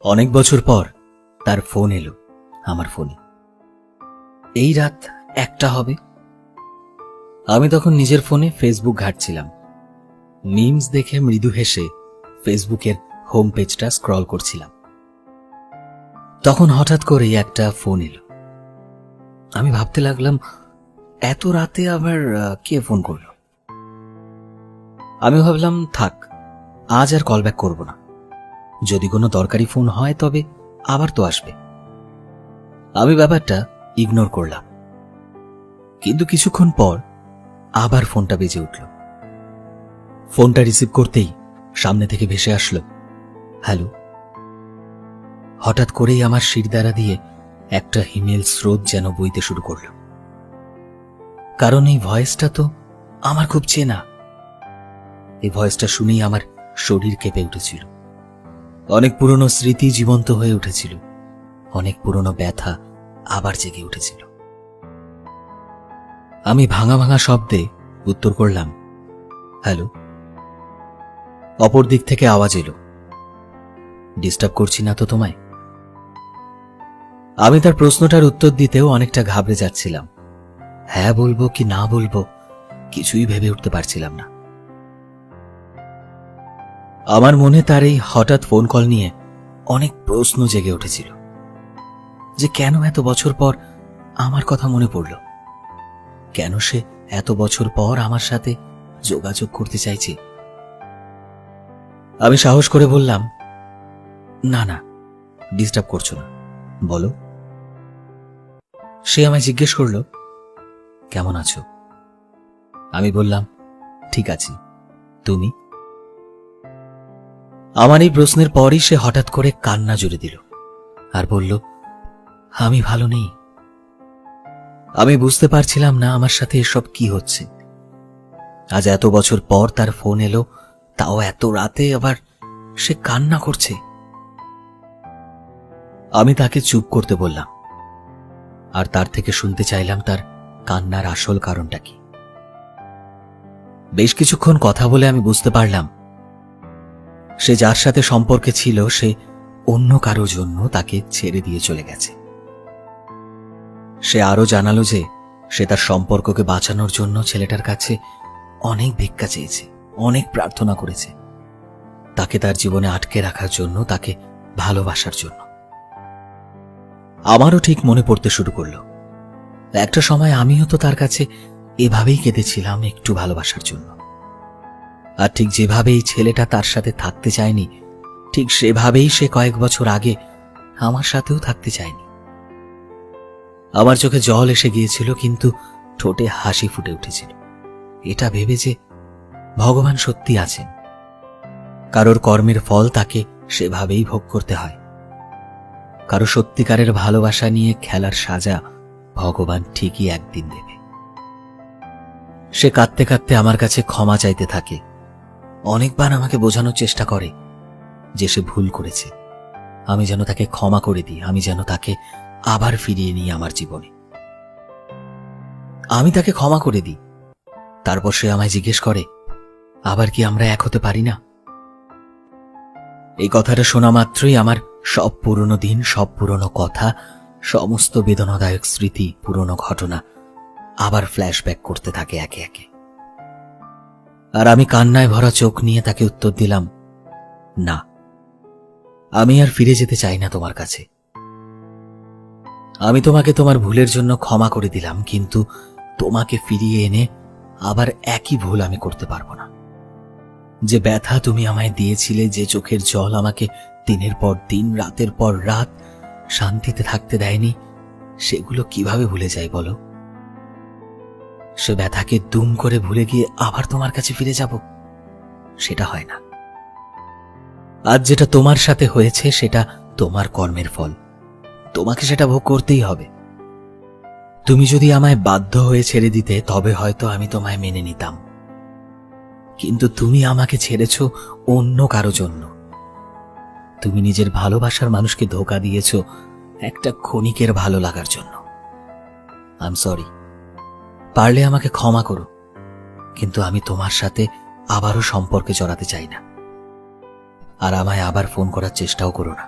অনেক বছর পর তার ফোন এলো, আমার ফোনে। এই রাত একটা হবে? আমি তখন নিজের ফোনে ফেসবুক ঘাটছিলাম। মিমস দেখে মৃদু হেসে ফেসবুকের হোম পেজটা স্ক্রল করছিলাম। তখন হঠাৎ করেই একটা ফোন এলো। আমি ভাবতে লাগলাম, এত রাতে আবার কে ফোন করল? আমি ভাবলাম, থাক, আজ আর কল ব্যাক করব না। যদি কোনো দরকারি ফোন হয় তবে আবার তো আসবে। আমি ব্যাপারটা ইগনোর করলাম। কিন্তু কিছুক্ষণ পর আবার ফোনটা বেজে উঠল। ফোনটা রিসিভ করতেই সামনে থেকে ভেসে আসলো, হ্যালো? হঠাৎ করেই আমার শিরদাঁড়া দিয়ে একটা হিমেল স্রোত যেন বইতে শুরু করল। কারণ এই ভয়েসটা তো আমার খুব চেনা। এই ভয়েসটা শুনেই আমার শরীর কেঁপে উঠেছিল। অনেক পুরনো স্মৃতি জীবন্ত হয়ে উঠেছিল। অনেক পুরনো ব্যথা আবার জেগে উঠেছিল। আমি ভাঙা ভাঙা শব্দে উত্তর করলাম, হ্যালো? অপর দিক থেকে আওয়াজ এলো, ডিস্টার্ব করছি না তো তোমায়? আমি তার প্রশ্নটার উত্তর দিতেও অনেকটা ঘাবড়ে যাচ্ছিলাম। হ্যাঁ বলব কি না বলব কিছুই ভেবে উঠতে পারছিলাম না। আমার মনে তার এই হঠাৎ ফোন কল নিয়ে অনেক প্রশ্ন জেগে উঠেছিল। যে কেন এত বছর পর আমার কথা মনে পড়ল? কেন সে এত বছর পর আমার সাথে যোগাযোগ করতে চাইছে? আমি সাহস করে বললাম, না না ডিস্টার্ব করছ না। বলো। সে আমায় জিজ্ঞেস করল, কেমন আছো? আমি বললাম, ঠিক আছি। তুমি? আমার এই প্রশ্নের পরই সে হঠাৎ করে কান্না জুড়ে দিল আর বলল, আমি ভালো নেই। আমি বুঝতে পারছিলাম না আমার সাথে এসব কি হচ্ছে। আজ এত বছর পর তার ফোন এলো, তাও এত রাতে আবার সে কান্না করছে। আমি তাকে চুপ করতে বললাম আর তার থেকে শুনতে চাইলাম তার কান্নার আসল কারণটা কি। বেশ কিছুক্ষণ কথা বলে আমি বুঝতে পারলাম সে যার সাথে সম্পর্কে ছিল, সে অন্য কারও জন্য তাকে ছেড়ে দিয়ে চলে গেছে। সে আরও জানালো যে, সে তার সম্পর্ককে বাঁচানোর জন্য ছেলেটার কাছে অনেক ভিক্ষা চেয়েছে, অনেক প্রার্থনা করেছে। তাকে তার জীবনে আটকে রাখার জন্য, তাকে ভালোবাসার জন্য। আমারও ঠিক মনে পড়তে শুরু করল। একটা সময় আমিও তো তার কাছে এভাবেই কেঁদেছিলাম একটু ভালোবাসার জন্য। আর ঠিক যেভাবে এই ছেলেটা তার সাথে থাকতে চায়নি, ঠিক সেভাবেই সে কয়েক বছর আগে আমার সাথেও থাকতে চায়নি। আমার চোখে জল এসে গিয়েছিল, কিন্তু ঠোঁটে হাসি ফুটে উঠেছিল। এটা ভেবে যে ভগবান সত্যি আছেন। কারোর কর্মের ফল তাকে সেভাবেই ভোগ করতে হয়। কারও সত্যিকারের ভালোবাসা নিয়ে খেলার সাজা ভগবান ঠিকই একদিন দেবে। সে কাঁদতে কাঁদতে আমার কাছে ক্ষমা চাইতে থাকে। অনেকবার আমাকে বোঝানোর চেষ্টা করে যে সে ভুল করেছে। আমি যেন তাকে ক্ষমা করে দিই, আমি যেন তাকে আবার ফিরিয়ে নিই আমার জীবনে। আমি তাকে ক্ষমা করে দিই। তারপর সে আমায় জিজ্ঞেস করে, আবার কি আমরা এক হতে পারি না? এই কথাটা শোনা মাত্রই আমার সব পুরনো দিন, সব পুরনো কথা, সমস্ত বেদনাদায়ক স্মৃতি, পুরনো ঘটনা আবার ফ্ল্যাশব্যাক করতে থাকে একে একে। আর আমি কান্নায় ভরা চোখ নিয়ে তাকে উত্তর দিলাম, না, আমি আর ফিরে যেতে চাই না তোমার কাছে। আমি তোমাকে তোমার ভুলের জন্য ক্ষমা করে দিলাম, কিন্তু তোমাকে ফিরিয়ে এনে আবার একই ভুল আমি করতে পারব না। যে ব্যথা তুমি আমায় দিয়েছিলে, যে চোখের জল আমাকে দিনের পর দিন, রাতের পর রাত শান্তিতে থাকতে দেয়নি, সেগুলো কীভাবে ভুলে যাই বলো? সে ব্যথাকে দুম করে ভুলে গিয়ে আবার তোমার কাছে ফিরে যাব। সেটা হয় না। আজ যেটা তোমার সাথে হয়েছে, সেটা তোমার কর্মের ফল। তোমাকে সেটা ভোগ করতেই হবে। তুমি যদি আমায় বাধ্য হয়ে ছেড়ে দিতে, তবে হয়তো আমি তোমায় মেনে নিতাম। কিন্তু তুমি আমাকে ছেড়েছ অন্য কারও জন্য। তুমি নিজের ভালোবাসার মানুষকে ধোকা দিয়েছ একটা ক্ষণিকের ভালো লাগার জন্য। আই এম সরি পারলে আমাকে ক্ষমা করো, কিন্তু আমি তোমার সাথে আবারও সম্পর্কে জড়াতে চাই না। আর আমায় আবার ফোন করার চেষ্টাও করো না।